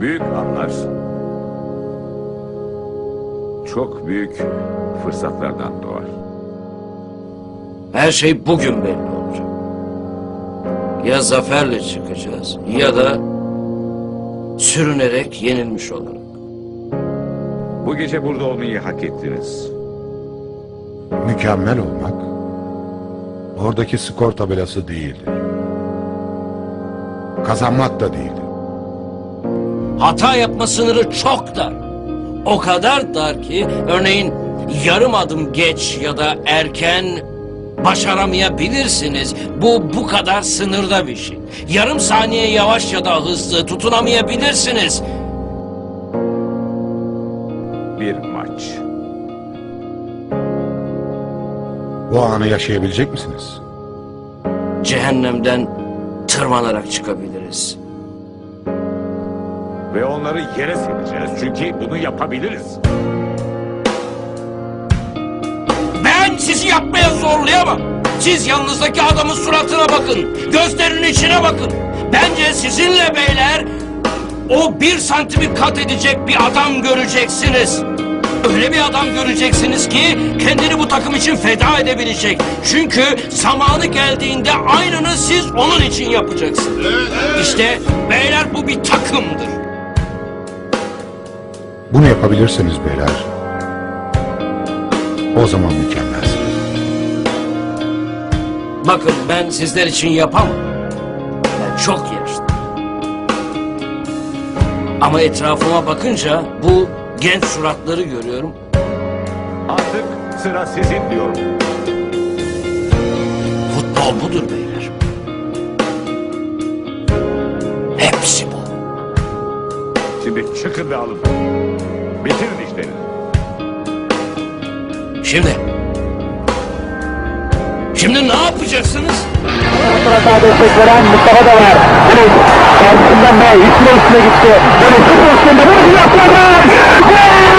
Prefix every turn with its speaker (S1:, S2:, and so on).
S1: Büyük anlar çok büyük fırsatlardan doğar.
S2: Her şey bugün belli olacak. Ya zaferle çıkacağız ya da sürünerek yenilmiş olarak.
S1: Bu gece burada olmayı hak ettiniz.
S3: Mükemmel olmak oradaki skor tabelası değildir. Kazanmak da değildir.
S2: Hata yapma sınırı çok dar. O kadar dar ki örneğin yarım adım geç ya da erken başaramayabilirsiniz. Bu bu kadar sınırda bir şey. Yarım saniye yavaş ya da hızlı tutunamayabilirsiniz.
S1: Bir maç.
S3: Bu anı yaşayabilecek misiniz?
S2: Cehennemden tırmanarak çıkabiliriz.
S1: Ve onları yere sereceğiz çünkü bunu yapabiliriz.
S2: Ben sizi yapmaya zorlayamam. Siz yanınızdaki adamın suratına bakın. Gözlerinin içine bakın. Bence sizinle beyler o bir santimi kat edecek bir adam göreceksiniz. Öyle bir adam göreceksiniz ki kendini bu takım için feda edebilecek. Çünkü zamanı geldiğinde aynını siz onun için yapacaksınız. İşte beyler bu bir takımdır.
S3: Bunu yapabilirseniz beyler, o zaman mükemmelsiniz.
S2: Bakın ben sizler için yapamam. Ben çok yaşlıyım. Ama etrafıma bakınca bu genç suratları görüyorum.
S1: Artık sıra sizin diyorum.
S2: Futbol budur beyler. Hepsi bu.
S1: Şimdi çıkın ve alın. Bitirin işlerini.
S2: Şimdi. Şimdi ne yapacaksınız?
S4: Mustafa destek veren Mustafa da var. Deniz karşısından da üstüne üstüne gitti. Deniz sıfır üstünde bir yakladı. Gol!